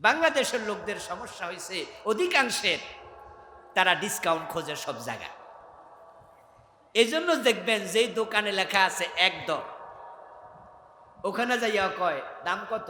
বাংলাদেশের লোকদের সমস্যা হয়েছে অধিকাংশের তারা ডিসকাউন্ট খোঁজে সব জায়গায়। এই জন্য দেখবেন যেই দোকানে লেখা আছে এক দর ওখানে যাইয়া কয়, দাম কত?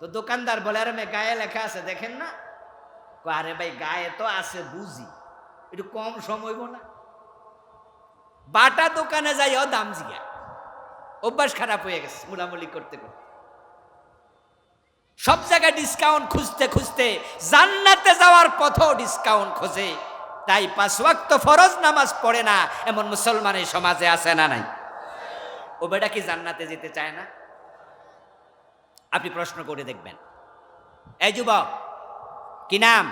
তো দোকানদার বলে, আরে মেয়ে গায়ে লেখা আছে, দেখেন না? আরে ভাই, গায়ে তো আছে, বুঝি। একটু কম সময় না? বাটা দোকানে যাইও দাম জিগা অভ্যাস খারাপ হয়ে গেছে, মুলামুলি করতে করতে। সব জায়গায় ডিসকাউন্ট খুঁজতে খুঁজতে জান্নাতে যাওয়ার পথও ডিসকাউন্ট খোঁজে। তাই পাঁচ ওয়াক্ত ফরজ নামাজ পড়ে না, এমন মুসলমান এই সমাজে আছে না নাই? ও বেটা কি জান্নাতে যেতে চায় না? আপনি প্রশ্ন করে দেখবেন। এই যুবক, কি নাম?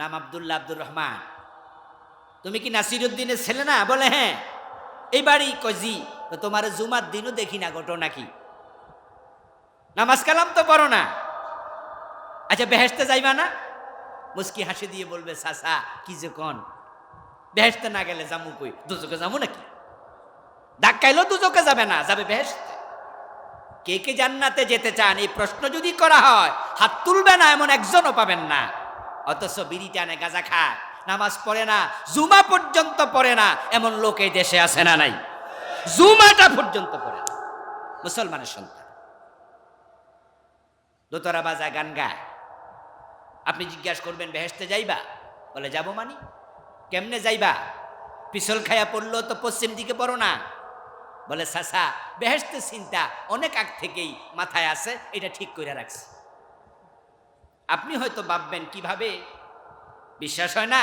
নাম আব্দুল্লাহ আব্দুর রহমান। তুমি কি নাসিরুদ্দিনের ছেলে না? বলে হ্যাঁ। এই বাড়ি কজি তো তোমার জুমার দিনও দেখি না, ঘটনা কি? নামাজ কালাম তো পড়ো না। আচ্ছা বেহেস্তে যাইবা না? মুস্কি হাসি দিয়ে বলবে, সাসা, কি যে কন? বেহেস্তে না গেলে জামু কই? দুজকে যাব নাকি? ধাক্কাইলেও দুজকে যাবে না, যাবে বেহেস্তে কে কে জান্নাতে যেতে চান? এই প্রশ্ন যদি করা হয়, হাত তুলবে না, এমন একজনও পাবেন না। অথচ বিড়ি টানে গাঁজা খায়, নামাজ পড়ে না, জুমা পর্যন্ত পড়ে না, এমন লোক এই দেশে আছে না নাই? জুমাটা পর্যন্ত পড়ে না। মুসলমানের সন্তান। দোতরা বাজা গান গায়। আপনি জিজ্ঞাসা করবেন বেহেস্তে যাইবা? বলে, যাব মানি। কেমনে যাইবা? পিছল খায়া পড়ল তো পশ্চিম দিকে পড়ো না? বলে, সাসা বেহেস্তে চিন্তা অনেক আগ থেকেই মাথায় আছে, এটা ঠিক করে রাখছে। আপনি হয়তো ভাববেন, কীভাবে? বিশ্বাস হয় না।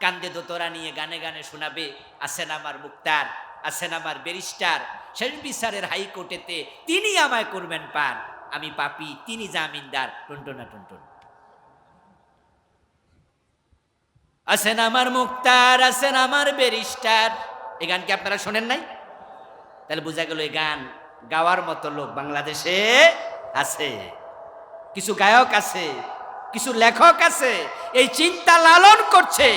কান্দে দোতরা নিয়ে গানে গানে শোনাবে আসেন আমার মুক্তার আসেন আমার ব্যারিস্টার, শেষ বিচারের হাইকোর্টেতে তিনি আমায় করবেন পার আমি পাপি, তিনি জামিনদার, টুনটুনা টুনটুন। আছেন আমার মুক্তার, আছেন আমার ব্যারিস্টার। এই গান কি আপনারা শোনেন নাই? তাহলে বোঝা গেল এই গান গাওয়ার মতো লোক বাংলাদেশে আছে। কিছু গায়ক আছে, কিছু লেখক আছে, এই চিন্তা লালন করছে।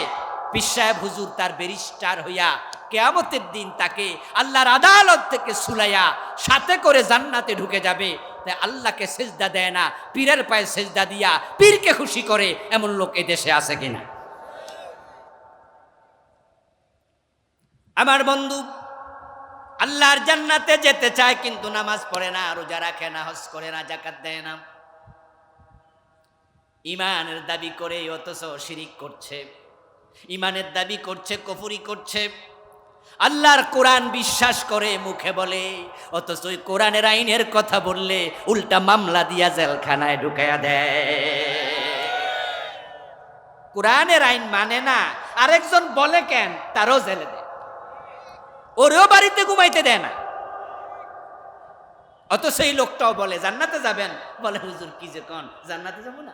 পিসাহেব হুজুর তার ব্যারিস্টার হইয়া কেয়ামতের দিন তাকে আল্লাহর আদালত থেকে সুলাইয়া সাথে করে জান্নাতে ঢুকে যাবে। তাই আল্লাহকে সেজদা দেয় না, পীরের পায়ে সেজদা দিয়া পীরকে খুশি করে এমন লোক দেশে আছে কিনা? আমার বন্ধু, আল্লাহর জান্নাতে যেতে চায় কিন্তু নামাজ পড়ে না, রোজা রাখে না, হজ করে না জাকাত দেয় না। ইমানের দাবি করে অথচ শিরিক করছে। ইমানের দাবি করছে, কফুরি করছে। আল্লাহর কোরআন বিশ্বাস করে মুখে বলে, অথচ ওই কোরআনের আইনের কথা বললে উল্টা মামলা দিয়া জেলখানায় ঢুকাইয়া দেয়। কোরআনের আইন মানে না, আরেকজন বলে কেন, তারও জেলে দেয়। ওরেও বাড়িতে ঘুমাইতে দেয় না। অত সেই লোকটাও বলে, জান্নাতে যাবেন? বলে, হুজুর, কি যে কন, জান্নাতে যাব না।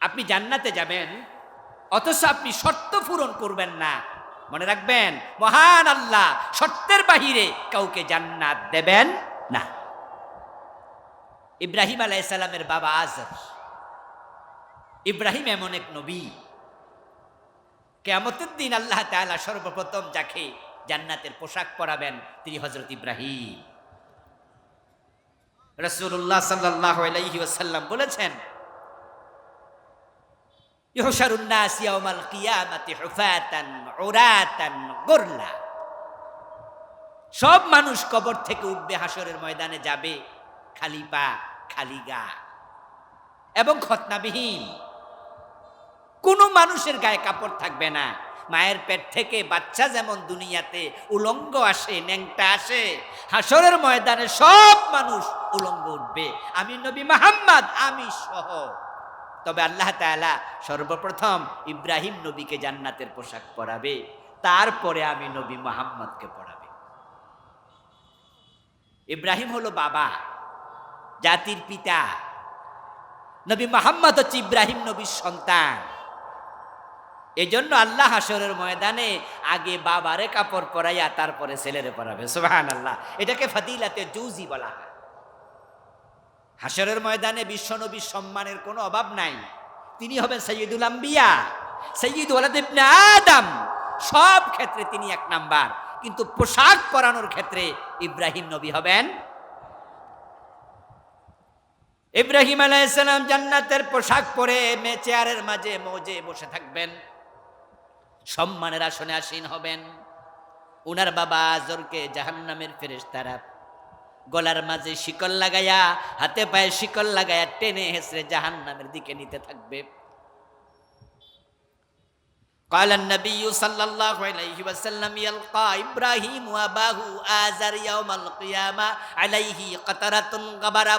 আপনি জান্নাতে যাবেন অথচ আপনি শর্ত পূরণ করবেন না। মনে রাখবেন, মহান আল্লাহ শর্তের বাহিরে কাউকে জান্নাত দেবেন না। ইব্রাহিম আলাইসালামের বাবা আজর। ইব্রাহিম এমন এক নবী। কেমতের দিন আল্লাহ তাআলা সর্বপ্রথম যাকে জান্নাতের পোশাক পরাবেন, তিনি হজরত ইব্রাহিম। রসুল্লাহ সাল্লাহ আলাইহি ওয়াসাল্লাম বলেছেন সব মানুষ কবর থেকে উঠবে হাসরের ময়দানে যাবে, খালি পা, খালি গা। এবং খতনাবিহীন, কোনো মানুষের গায়ে কাপড় থাকবে না। মায়ের পেট থেকে বাচ্চা যেমন দুনিয়াতে উলঙ্গ আসে, ন্যাংটা আসে হাসরের ময়দানে সব মানুষ উলঙ্গ উঠবে। আমি নবী মাহাম্মদ, আমি সহ। তবে আল্লাহ তাআলা সর্বপ্রথম ইব্রাহিম নবীকে জান্নাতের পোশাক পরাবে, তারপরে আমি নবী মোহাম্মদকে পরাবে। ইব্রাহিম হলো বাবা, জাতির পিতা। নবী মোহাম্মদ হচ্ছে ইব্রাহিম নবীর সন্তান। এজন্য আল্লাহ হাসরের ময়দানে আগে বাবারে কাপড় পরাইয়া তারপরে ছেলেরে পরাবে। সোহান আল্লাহ এটাকে ফাদিলাতে জুজি বলা হয়। হাসরের ময়দানে বিশ্বনবীর সম্মানের কোনো অভাব নাই। তিনি হবেন সৈয়দুল আম্বিয়া সৈয়দ ইবনে আদম। সব ক্ষেত্রে তিনি এক নাম্বার। কিন্তু পোশাক পরানোর ক্ষেত্রে ইব্রাহিম নবী হবেন। ইব্রাহিম আলাইসালাম জান্নাতের পোশাক পরে মে চেয়ারের মাঝে মৌজে বসে থাকবেন। সম্মানের আসনে আসীন হবেন। উনার বাবা আজরকে জাহান্নামের ফেরেশতারা গলার মাঝে শিকল লাগাইয়া হাতে পায়ে শিকল লাগাইয়া টেনে হেসড়ে জাহান্নামের দিকে নিতে থাকবে قال النبي صلى الله عليه وسلم يلقى إبراهيم وأباه آزر يوم القيامة عليه قطرة غبرة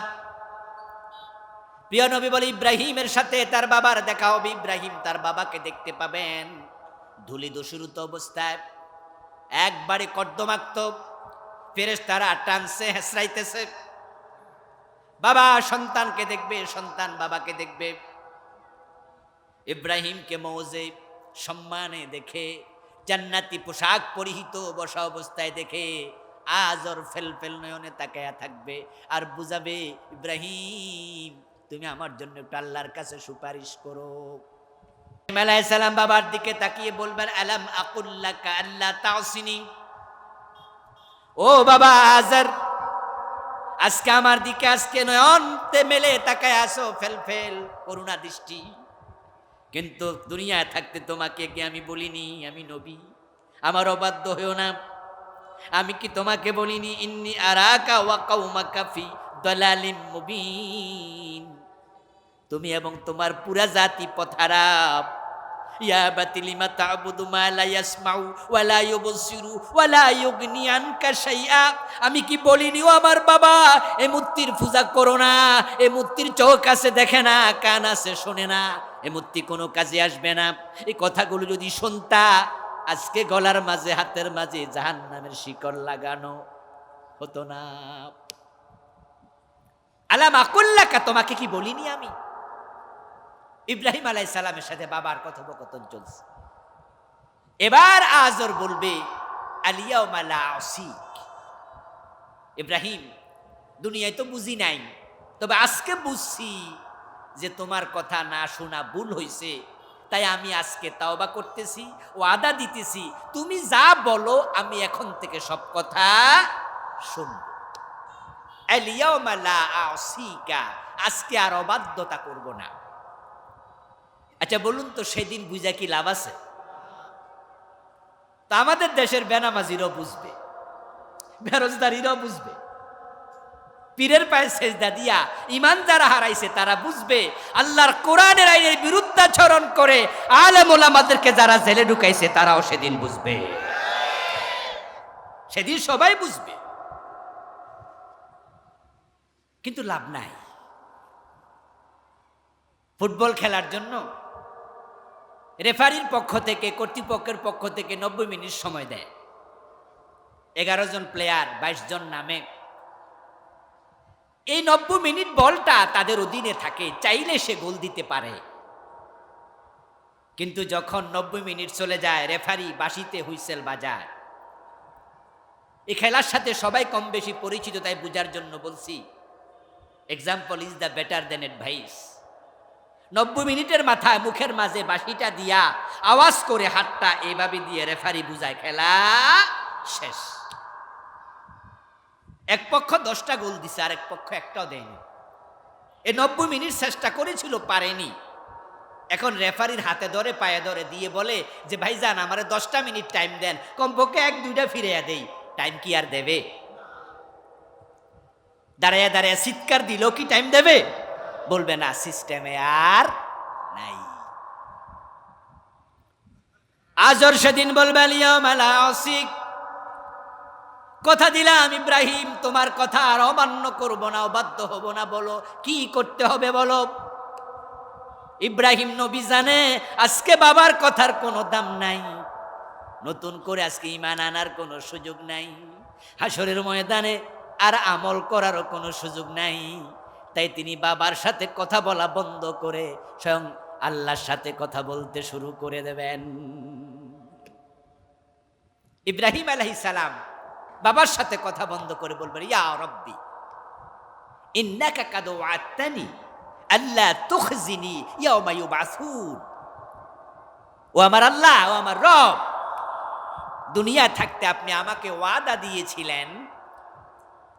প্রিয় নবী বলে ইব্রাহিমের সাথে তার বাবার দেখা হবে ইব্রাহিম তার বাবাকে দেখতে পাবেন ধুলি দোষুরুত অবস্থায় একবারে কর্দমাক্ত ফেরেস তারা টানছে, হেসরাইতেছে। বাবা সন্তানকে দেখবে, সন্তান বাবাকে দেখবে। ইব্রাহিমকে মৌজে সম্মানে দেখে, জান্নাতি পোশাক পরিহিত বসা অবস্থায় দেখে আজ ওর ফেল ফেল নয়নে তাকায়া থাকবে আর বুঝাবে, ইব্রাহিম, তুমি আমার জন্য একটু আল্লাহর কাছে সুপারিশ করো। মেলায় সালাম বাবার দিকে তাকিয়ে বলবেন, আলাম আকুল্লাকা আল্লাহ তাওসিনি ও বাবা আজার, আজকে আমার দিকে আজকে নয়নতে মেলে তাকায় আসো, ফেল ফেল করুণা দৃষ্টি। কিন্তু দুনিয়ায় থাকতে তোমাকে কি আমি বলিনি, আমি নবী? আমার অবাধ্য হয়েও না। আমি কি তোমাকে বলিনি, ইন্নি আরাকা ওয়া কাউমাকা ফি দালালিম মুবিন তুমি এবং তোমার পুরা জাতি পথারাপ ইয়া বাতিলিমা তা'বুদু মা লা ইয়াসমাউ ওয়া লা ইউবসিরু ওয়া লা ইউগনি আনকা শাইআ। আমি কি বলিনি আমার বাবা? এ মূর্তির পূজা করো না, এ মূর্তির চোখ আছে দেখে না, কান আছে শোনে না। এ মূর্তি কোনো কাজে আসবে না। এই কথাগুলো যদি শুনতা, আজকে গলার মাঝে, হাতের মাঝে জাহান্নামের শিকল লাগানো হতো না। আলাম আকুল্লাকা, তোমাকে কি বলিনি আমি? ইব্রাহিম আলাই সালামের সাথে বাবার কথোপকথন চলছে। এবার আজর বলবে আলিয়া মালা অসিক ইব্রাহিম, দুনিয়ায় তো বুঝি নাই। তবে আজকে বুঝছি যে তোমার কথা না শোনা ভুল হয়েছে তাই আমি আজকে তাওবা করতেছি ও আদা দিতেছি। তুমি যা বলো, আমি এখন থেকে সব কথা শুনব। আলিয়াউমা লা আসিকা। আজকে আর অবাধ্যতা করব না। আচ্ছা বলুন তো সেদিন বুঝা কি লাভ আছে? তা আমাদের দেশের বেনামাজিরও বুঝবে। বেরোজদারিরাও বুঝবে। পীরের পায়ে সেজদা দিয়া ইমান যারা হারাইছে তারা বুঝবে, আল্লাহর কোরআনের আইনের বিরুদ্ধাচরণ করে আলেম ওলামাদেরকে যারা জেলে ঢুকাইছে তারাও সেদিন বুঝবে। সেদিন সবাই বুঝবে। কিন্তু লাভ নাই। ফুটবল খেলার জন্য রেফারির পক্ষ থেকে, কর্তৃপক্ষের পক্ষ থেকে নব্বই মিনিট সময় দেয়। এগারো জন প্লেয়ার বাইশ জন নামে। এই নব্বই মিনিট বলটা তাদের অধীনে থাকে, চাইলে সে গোল দিতে পারে। কিন্তু যখন নব্বই মিনিট চলে যায় রেফারি বাসিতে হুইসেল বাজায়। এই খেলার সাথে সবাই কম বেশি পরিচিত, তাই বুঝার জন্য বলছি example is the better than advice নব্বই মিনিটের মাথায় মুখের মাঝে বাঁশিটা দিয়া আওয়াজ করে হাতটা এভাবে দিয়ে রেফারি বুঝায়, খেলা শেষ। এক পক্ষ দশটা গোল দিছে আর এক পক্ষ একটাও দেয়নি। এই নব্বই মিনিট চেষ্টা করেছিল, পারেনি। এখন রেফারির হাতে ধরে, পায়ে ধরে দিয়ে বলে যে, ভাইজান, আমারে দশটা মিনিট টাইম দেন, কমপক্ষে এক, দুইটা ফিরে দেই। টাইম কি আর দেবে? দাঁড়াইয়া দাঁড়াইয়া চিৎকার দিলেও কি টাইম দেবে? বলবে না সিস্টেমে আর নাই। আজর সেদিন বলবে অসিক কথা দিলাম, ইব্রাহিম, তোমার কথা আর অমান্য করব না, অবাধ্য হব না, বলো, কি করতে হবে বলো? ইব্রাহিম নবী জানে, আজকে বাবার কথার কোনো দাম নাই। নতুন করে আজকে ইমান আনার কোনো সুযোগ নাই। হাসরের ময়দানে আর আমল করারও কোনো সুযোগ নাই। তাই তিনি বাবার সাথে কথা বলা বন্ধ করে স্বয়ং আল্লাহর সাথে কথা বলতে শুরু করে দেবেন। ইব্রাহিম আলহি সালাম বাবার সাথে কথা বন্ধ করে বলবেন, ইয়া রব্বি, ইন্নাকা কাদো আত্মানি আল্লাহ তুখজিনি ইয়াউমা ইউবাসুন। ও আমার আল্লাহ, ও আমার রব, দুনিয়া থাকতে আপনি আমাকে ওয়াদা দিয়েছিলেন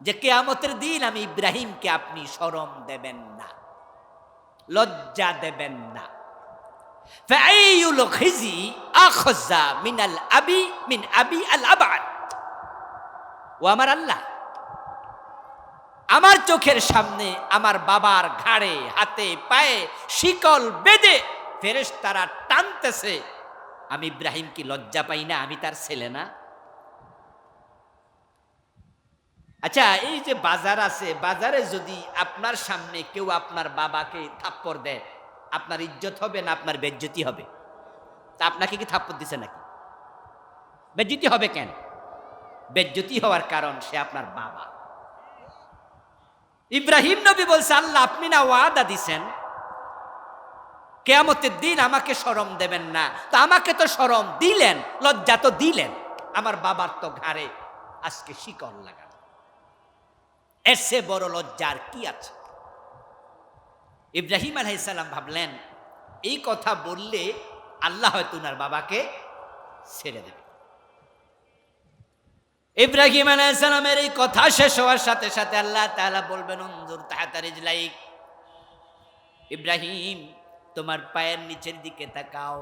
যে কেয়ামতের দিন আমি ইব্রাহিমকে আপনি শরম দেবেন না, লজ্জা দেবেন না। মিনাল আবি মিন আবি আল ও আমার আল্লাহ, আমার চোখের সামনে আমার বাবার ঘাড়ে, হাতে, পায়ে শিকল বেঁধে ফেরেশতারা টানতেছে, আমি ইব্রাহিম কি লজ্জা পাই না, আমি তার ছেলে না। আচ্ছা এই যে বাজার আছে, বাজারে যদি আপনার সামনে কেউ আপনার বাবাকে থাপ্পড় দেয়, আপনার ইজ্জত হবে না আপনার বেজ্জতি হবে? তা আপনাকে কি থাপ্পড় দিছে নাকি? বেজ্জতি হবে কেন? বেজ্জতি হওয়ার কারণ সে আপনার বাবা। ইব্রাহিম নবী বলছে, আল্লাহ, আপনি না ওয়াদা দিছেন, কেয়ামতের দিন আমাকে শরম দেবেন না। তো আমাকে তো শরম দিলেন, লজ্জা তো দিলেন। আমার বাবার তো ঘাড়ে আজকে শিকল লাগানো। এর সে বড় লজ্জার কি আছে? ইব্রাহিম আলাইসাল্লাম ভাবলেন, এই কথা বললে আল্লাহ হয়তো উনার বাবাকে ছেড়ে দেবে। ইব্রাহিম আলাইসালামের এই কথা শেষ হওয়ার সাথে সাথে আল্লাহ তাআলা বলবেন অঞ্জুর তাহাতার ইজলাইক ইব্রাহিম, তোমার পায়ের নিচের দিকে তাকাও।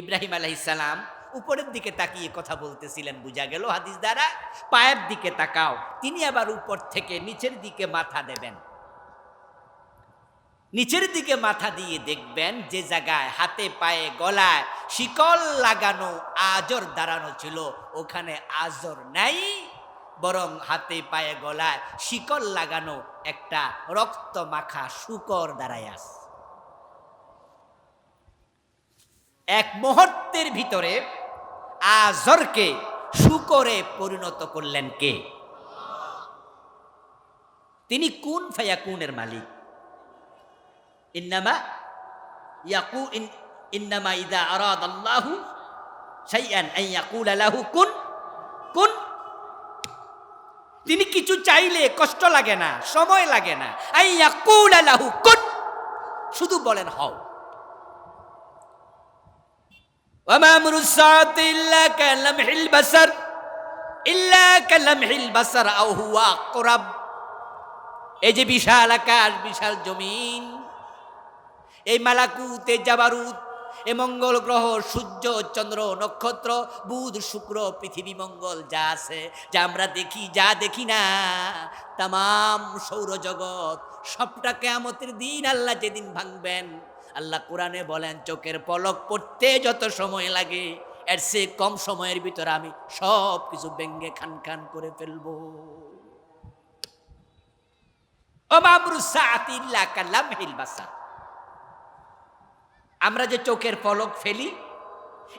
ইব্রাহিম আলাইসালাম উপরের দিকে তাকিয়ে কথা বলতেছিলেন, বুঝা গেল? হাদিস দ্বারা পায়ের দিকে তাকাও, তিনি আবার উপর থেকে নিচের দিকে মাথা দেবেন নিচের দিকে মাথা দিয়ে দেখবেন যে জায়গায় হাতে পায়ে গলায় শিকল লাগানো আজর দাঁড়ানো ছিল, ওখানে আজর নাই, বরং হাতে পায়ে গলায় শিকল লাগানো একটা রক্ত মাখা শুকর দাঁড়ায় আছে। এক মুহূর্তের ভিতরে আজরকে শুকরে পরিণত করলেন কে? তিনি কোন ফায়াকুনের মালিক। ইন্নামা ইয়াকু ইন ইন্নামা ইদা আরাদ আল্লাহু শাইআন আন ইয়াকুলা লাহু কুন কুন। তিনি কিছু চাইলে কষ্ট লাগে না, সময় লাগে না। আন ইয়াকুলা লাহু কুন। শুধু বলেন হও। وما أمر الساعة إلا كلمح البصر إلا كلمح البصر أو هو أقرب এই যে বিশাল আকাশ বিশাল জমিন এই মালাকুত এই জাবারুত এ মঙ্গল গ্রহ সূর্য চন্দ্র নক্ষত্র বুধ শুক্র পৃথিবী মঙ্গল যা আছে যা আমরা দেখি যা দেখি না তাম সৌরজগৎ সবটা কেয়ামতের দিন আল্লাহ যেদিন ভাঙবেন আল্লাহ কোরআনে বলেন, চোখের পলক পড়তে যত সময় লাগে, এর সে কম সময়ের ভিতরে আমি সব কিছু ব্যঙ্গে খান খান করে ফেলব। আমরা যে চোখের পলক ফেলি,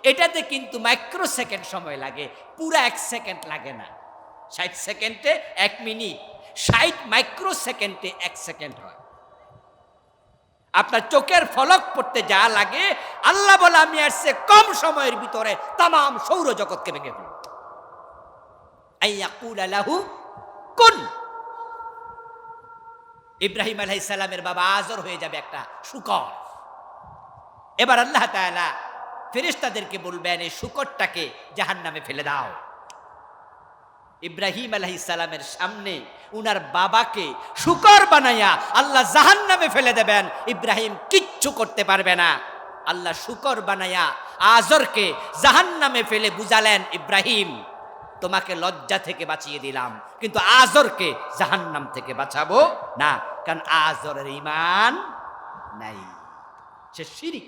এটাতে কিন্তু মাইক্রো সেকেন্ড সময় লাগে, পুরো এক সেকেন্ড লাগে না। ষাট সেকেন্ডে এক মিনিট, ষাট মাইক্রো সেকেন্ডে এক সেকেন্ড হয়। আপনার চোখের ফলক পড়তে যা লাগে, আল্লাহ বলে, আমি সে কম সময়ের ভিতরে তাম সৌরজগৎকে ভেঙে ফেলব। আইয়াকুল আলাহু কোন। ইব্রাহিম আলাইহিস সালামের বাবা আজর হয়ে যাবে একটা শুকর। এবার আল্লাহ তাআলা ফেরেশতাদেরকে বলবেন, এই শুকরটাকে জাহান্নামে ফেলে দাও। ইব্রাহিম আলাইহিস সালামের সামনে উনার বাবাকে শুকর বানাইয়া আল্লাহ জাহান্নামে ফেলে দেবেন। ইব্রাহিম কিচ্ছু করতে পারবে না। আল্লাহ শুকর বানাইয়া আজরকে জাহান্নামে ফেলে বুঝালেন, ইব্রাহিম, তোমাকে লজ্জা থেকে বাঁচিয়ে দিলাম, কিন্তু আজরকে জাহান্নাম থেকে বাঁচাবো না, কারণ আজরের ইমান নাই। সে শিরিক।